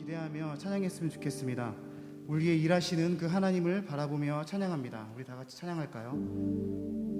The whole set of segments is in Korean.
기대하며 찬양했으면 좋겠습니다. 우리의 일하시는 그 하나님을 바라보며 찬양합니다. 우리 다 같이 찬양할까요?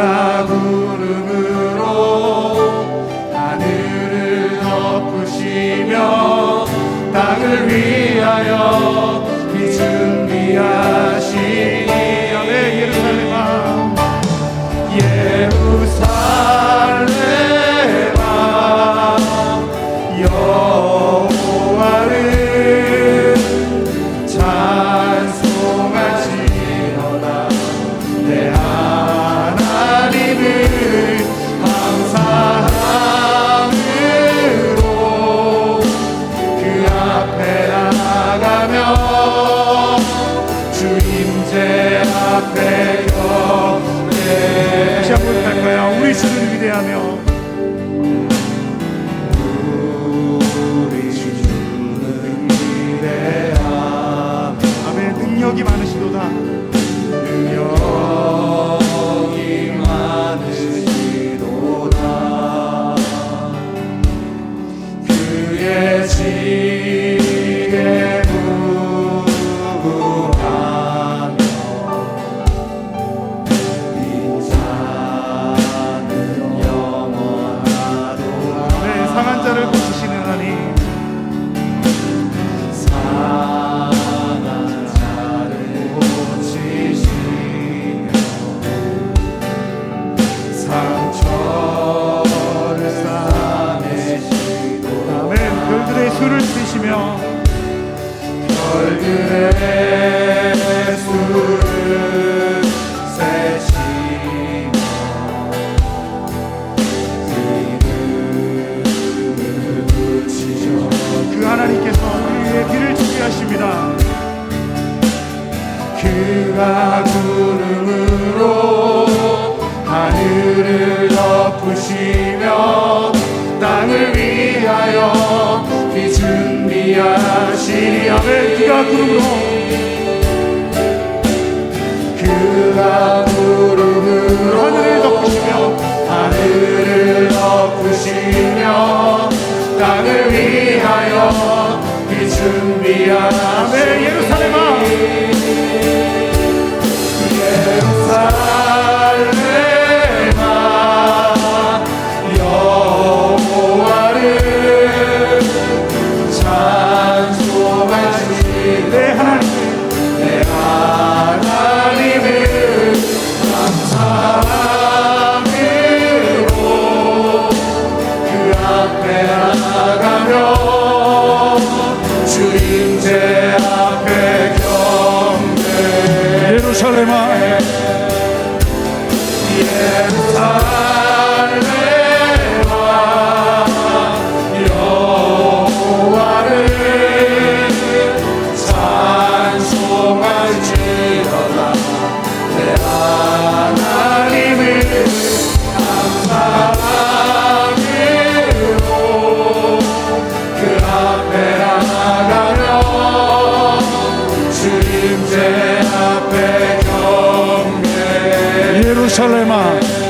그 그가 구름으로 하늘을 덮으시며 땅을 위하여 비 준비하시니 아멘. 그가 구름으로 그가 구름으로 하늘을 덮으시며 하늘을 덮으시며 땅을 위하여 비 준비하시니 예루살렘 임재 앞에 경배 예루살렘아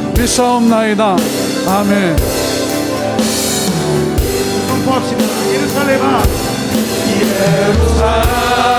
믿사옵나이다. 아멘. 선포합시다. 예루살렘아. 찬송하시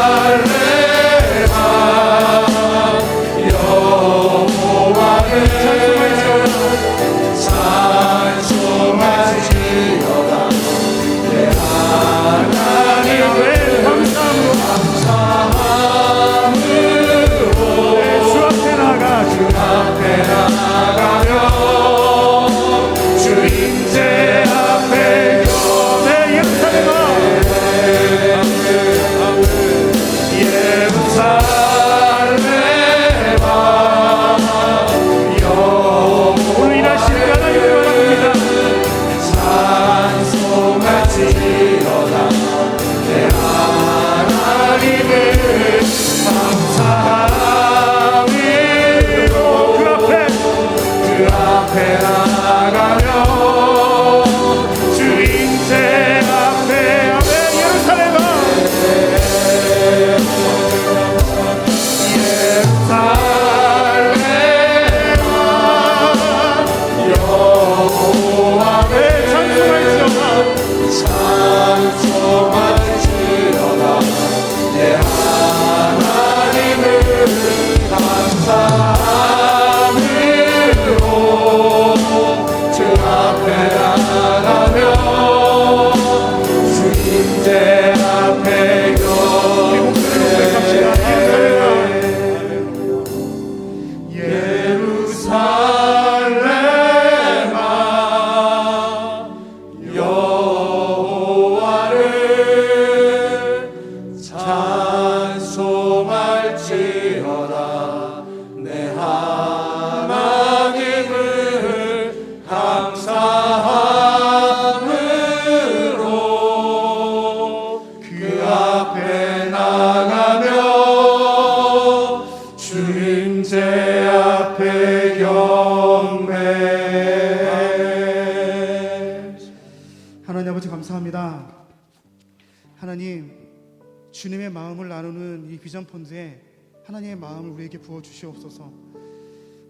비전 펀드에 하나님의 마음을 우리에게 부어 주시옵소서.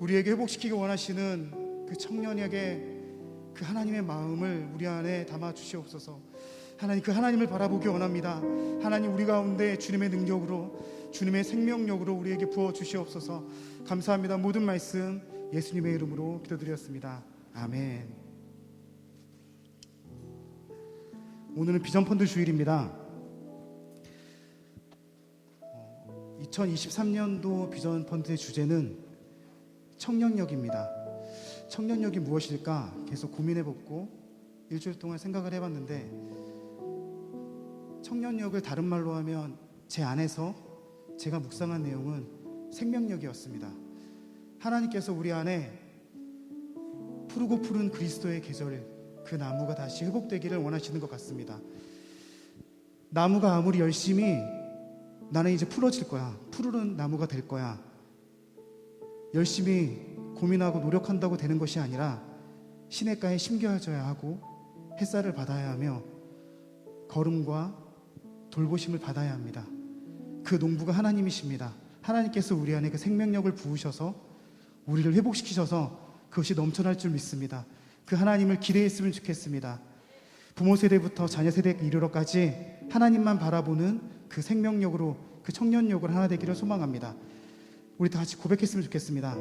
우리에게 회복시키기 원하시는 그 청년에게 그 하나님의 마음을 우리 안에 담아 주시옵소서. 하나님 그 하나님을 바라보기 원합니다. 하나님 우리 가운데 주님의 능력으로 주님의 생명력으로 우리에게 부어 주시옵소서. 감사합니다. 모든 말씀 예수님의 이름으로 기도드렸습니다. 아멘. 오늘은 비전 펀드 주일입니다. 2023년도 비전 펀드의 주제는 청년력입니다. 청년력이 무엇일까 계속 고민해봤고 일주일 동안 생각을 해봤는데 청년력을 다른 말로 하면 제 안에서 제가 묵상한 내용은 생명력이었습니다. 하나님께서 우리 안에 푸르고 푸른 그리스도의 계절 그 나무가 다시 회복되기를 원하시는 것 같습니다. 나무가 아무리 열심히 나는 이제 풀어질 거야. 푸르른 나무가 될 거야. 열심히 고민하고 노력한다고 되는 것이 아니라 시냇가에 심겨져야 하고 햇살을 받아야 하며 걸음과 돌보심을 받아야 합니다. 그 농부가 하나님이십니다. 하나님께서 우리 안에 그 생명력을 부으셔서 우리를 회복시키셔서 그것이 넘쳐날 줄 믿습니다. 그 하나님을 기대했으면 좋겠습니다. 부모 세대부터 자녀 세대에 이르러까지 하나님만 바라보는 그 생명력으로 그 청년력으로 하나 되기를 소망합니다. 우리 다 같이 고백했으면 좋겠습니다.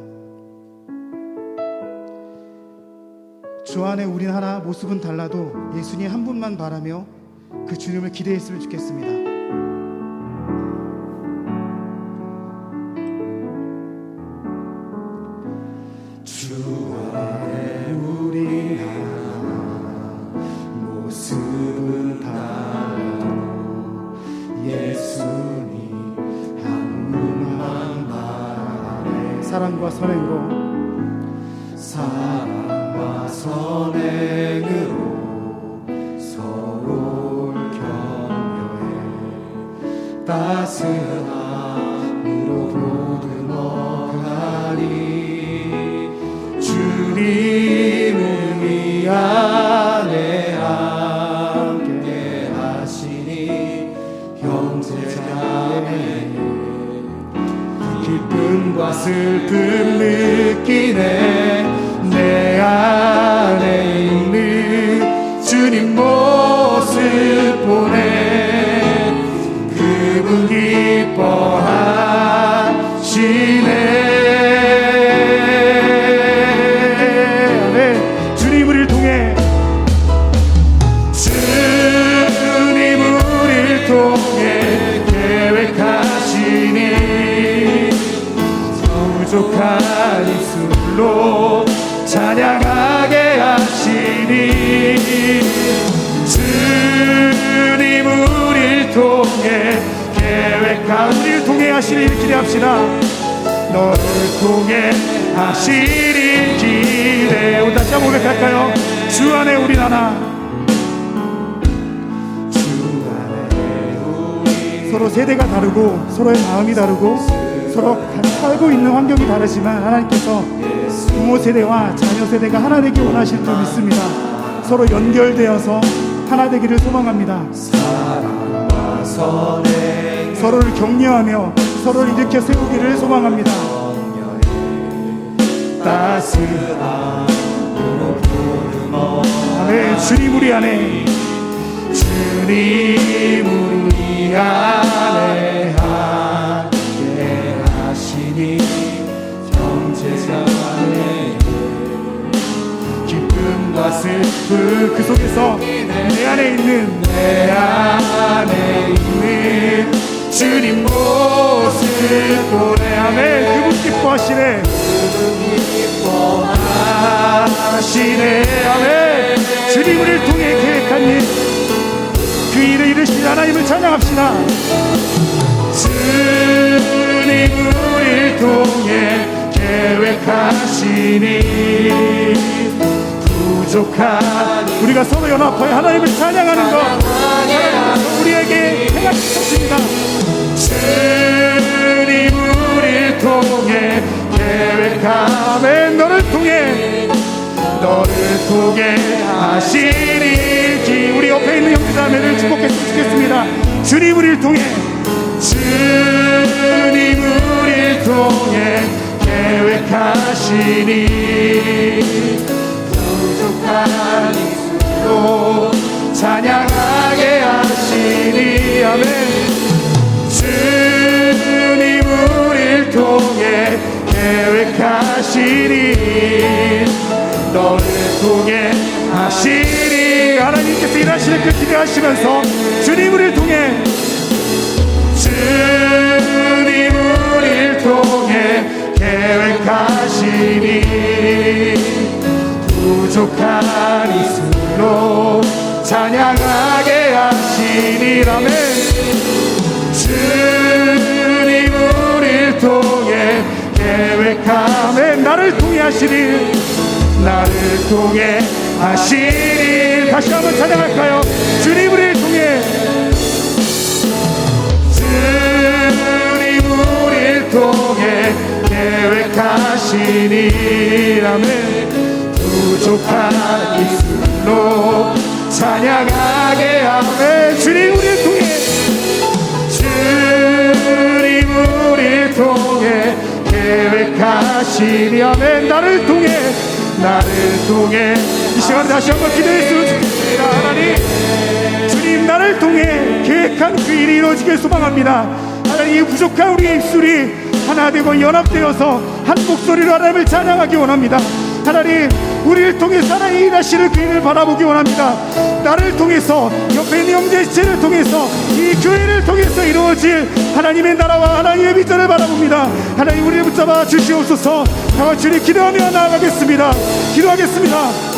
주 안에 우린 하나 모습은 달라도 예수님 한 분만 바라며 그 주님을 기대했으면 좋겠습니다. 형제자매 기쁨과 슬픔 느끼네 하시리를 기대합시다. 너를 통해 하시리 기대 우리 다시 한번 고백할까요? 주 안에 우리 우리 서로 세대가 다르고 서로의 마음이 다르고 서로 살고 있는 환경이 다르지만 하나님께서 부모 세대와 자녀 세대가 하나 되기 원하실 줄 믿습니다. 서로 연결되어서 하나 되기를 소망합니다. 서로를 격려하며 서로를 일으켜 세우기를 소망합니다. 아멘. 주님 우리 안에 주님 우리 안에 함께 하시니 형제자매 기쁨과 슬픔 그 속에서 내 안에 있는 내 안에 있는 주님 모습 보내 아멘. 그분 기뻐하시네. 기뻐하시네 아멘. 주님 우리를 통해 계획한 일, 그 일을 이루신 하나님을 찬양합시다. 주님 우리를 통해 계획하시니 부족한 우리가 서로 연합하여 하나님을 찬양하는 것, 우리에게 행하셨습니다. 주님 우리를 통해 아멘. 너를 통해 너를 통해 하시니 기- 우리 옆에 있는 형제자매를 축복했으면 좋겠습니다. 주님 우리를 통해 주님 우리를 통해 계획하시니 부족한 입술로 찬양하게 하시니 아멘. 주님 우리를 통해 계획하시니 너를 통해 하시니 하나님께서 일하시는 그 기대하시면서 주님 우리를 통해. 주님 우리를 통해 계획하시니 부족한 이슬로 찬양하게 하시니라면 나를 통해 하시니 나를 통해 하시니. 다시 한번 찬양할까요? 주님 우리를 통해. 주님 우리를 통해 계획하시니. 계획하시니라면 부족한 입술로 찬양하게 하네 주님 우리를 통해. 주님 우리를 통해 계획하시니 아멘 나를 통해 나를 통해. 이 시간 다시 한번 기도했으면 좋겠습니다. 하나님 주님 나를 통해 계획한 그 일이 이루어지길 소망합니다. 하나님 이 부족한 우리의 입술이 하나 되고 연합되어서 한 목소리로 하나님을 찬양하기 원합니다 하나님 우리를 통해서 하나님 일하시는 그 일을 바라보기 원합니다. 나를 통해서 옆에 있는 형제지체를 통해서 이 교회를 통해서 이루어질 하나님의 나라와 하나님의 비전을 바라봅니다. 하나님 우리를 붙잡아 주시옵소서. 다 같이 우리 기도하며 나아가겠습니다. 기도하겠습니다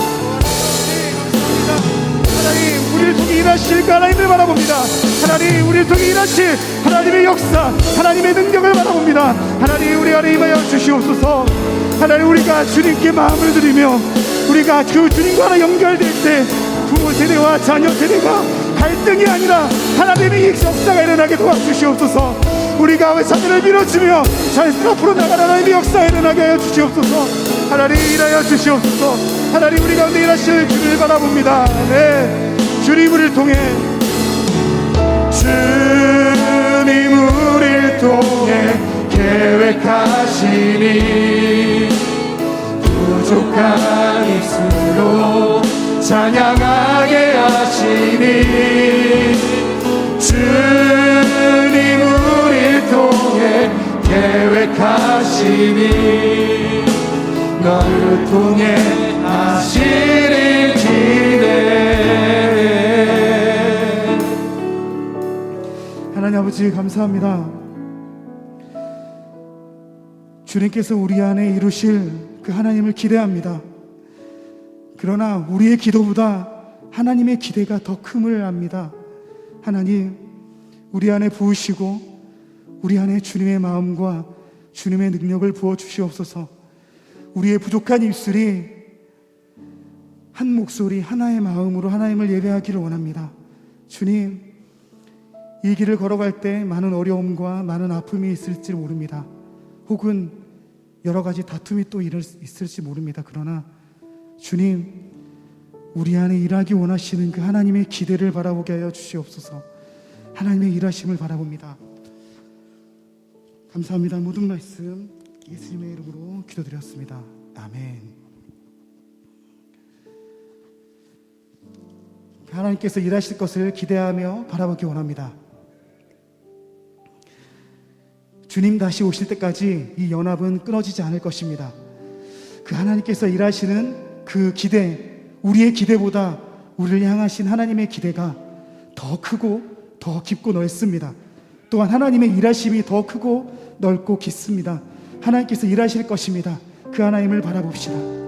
우리를 통해 일하실 그 하나님을 바라봅니다. 하나님 우리를 통해 일하실 하나님의 역사 하나님의 능력을 바라봅니다. 하나님 우리 안에 임하여 주시옵소서. 하나님 우리가 주님께 마음을 드리며 우리가 그 주님과 하나 연결될 때 부모 세대와 자녀 세대가 갈등이 아니라 하나님의 이 역사가 일어나게 도와주시옵소서. 우리가 자녀를 밀어주며 자연스레 앞으로 나가는 하나님의 역사가 일어나게 하여 주시옵소서. 하나님 일하여 주시옵소서. 하나님 우리 가운데 일하실 주를 바라봅니다. 네 주님 우리를 통해 주님 우리를 통해 계획하시니 부족한 입술로 찬양하게 하시니 주님 우리를 통해 계획하시니 너를 통해 하시는 하나님 아버지 감사합니다. 주님께서 우리 안에 이루실 그 하나님을 기대합니다. 그러나 우리의 기도보다 하나님의 기대가 더 큼을 압니다. 하나님, 우리 안에 부으시고 우리 안에 주님의 마음과 주님의 능력을 부어 주시옵소서. 우리의 부족한 입술이 한 목소리 하나의 마음으로 하나님을 예배하기를 원합니다. 주님, 이 길을 걸어갈 때 많은 어려움과 많은 아픔이 있을지 모릅니다. 혹은 여러 가지 다툼이 또 있을지 모릅니다. 그러나 주님, 우리 안에 일하기 원하시는 그 하나님의 기대를 바라보게 하여 주시옵소서. 하나님의 일하심을 바라봅니다. 감사합니다. 모든 말씀 예수님의 이름으로 기도드렸습니다. 아멘. 하나님께서 일하실 것을 기대하며 바라보기 원합니다. 주님 다시 오실 때까지 이 연합은 끊어지지 않을 것입니다. 그 하나님께서 일하시는 그 기대, 우리의 기대보다 우리를 향하신 하나님의 기대가 더 크고 더 깊고 넓습니다. 또한 하나님의 일하심이 더 크고 넓고 깊습니다. 하나님께서 일하실 것입니다. 그 하나님을 바라봅시다.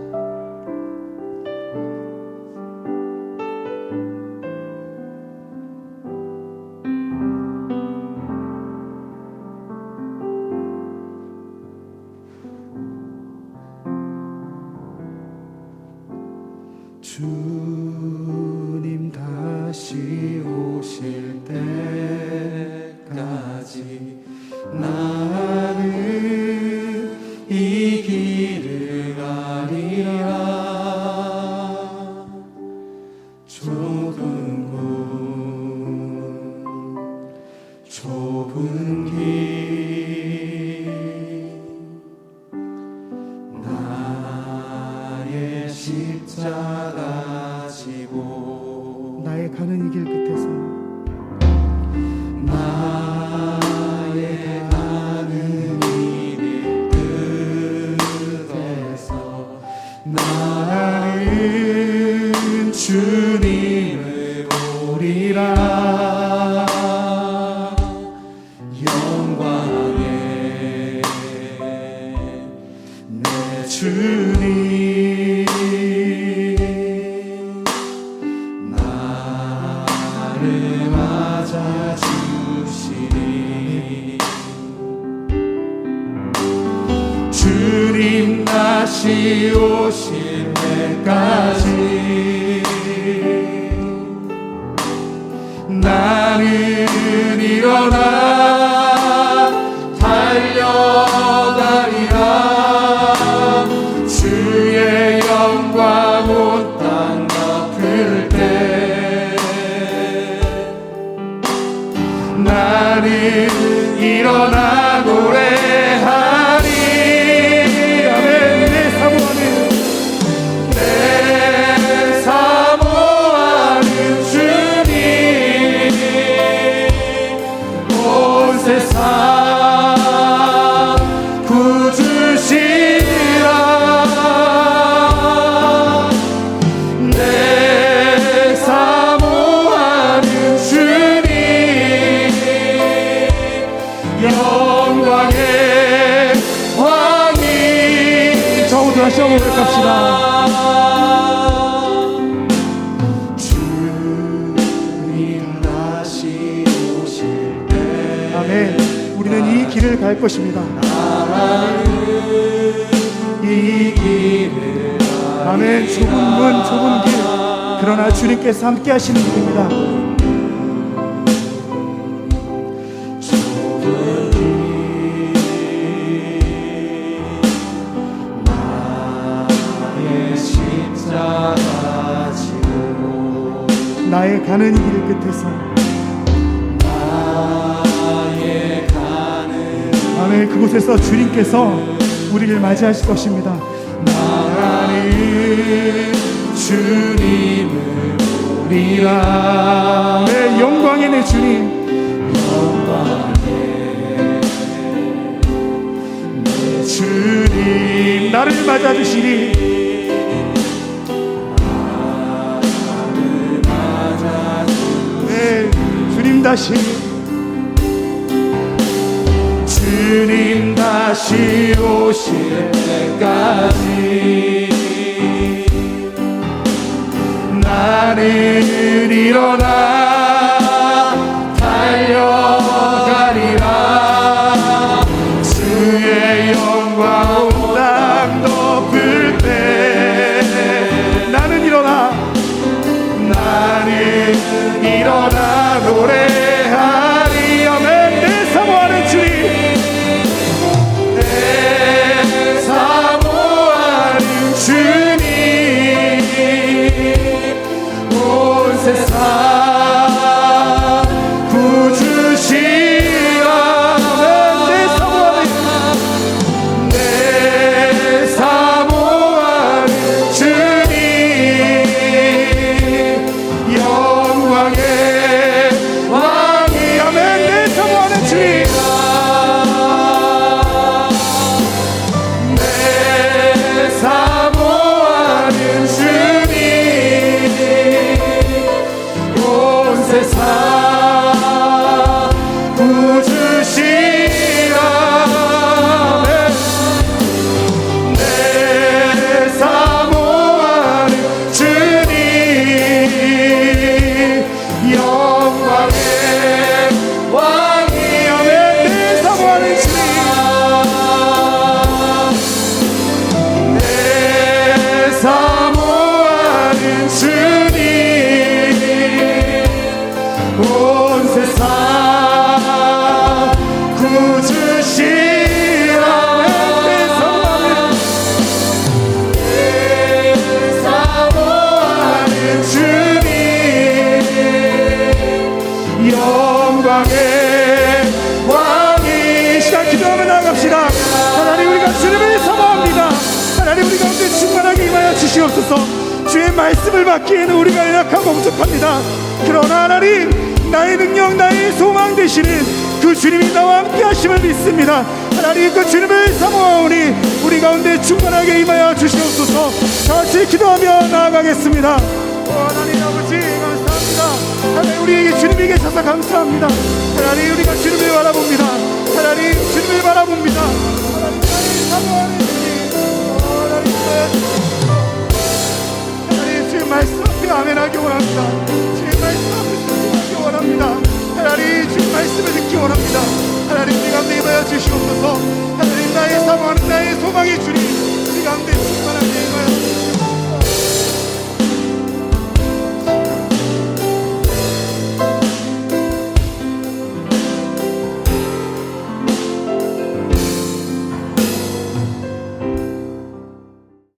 것입니다. 아멘. 좁은 문, 좁은 길. 그러나 주님께서 함께 하시는 길입니다. 나의 십자가 지고 나의 가는 길 끝에서 아멘. 그곳에서 주님께서 우리를 맞이하실 것입니다. 나는 주님을 보리라 내 영광의 내 주님. 주님 나를 맞아주시니 네, 주님 다시 다시 오실 때까지 나는 일어나 말씀을 받기에는 우리가 연약하고 부족합니다. 그러나 하나님 나의 능력 나의 소망 되시는 그 주님이 나와 함께 하심을 믿습니다. 하나님 그 주님을 사모하오니 우리 가운데 충만하게 임하여 주시옵소서. 다 같이 기도하며 나아가겠습니다. 오, 하나님 아버지 감사합니다. 하나님 우리에게 주님이 계셔서 감사합니다. 하나님 우리가 주님을 바라봅니다. 하나님 주님을 바라봅니다. 하나님 나를 사모하는 주님. 오, 하나님 주의 말씀 앞에 아멘하기 원합니다. 주의 말씀 앞에 순종하기 원합니다. 하나님 주의 말씀을 듣기 원합니다. 하나님 우리 가운데 임하여 주시옵소서. 하나님 나의 사모하는 나의 소망의 주님 우리 가운데 충만하게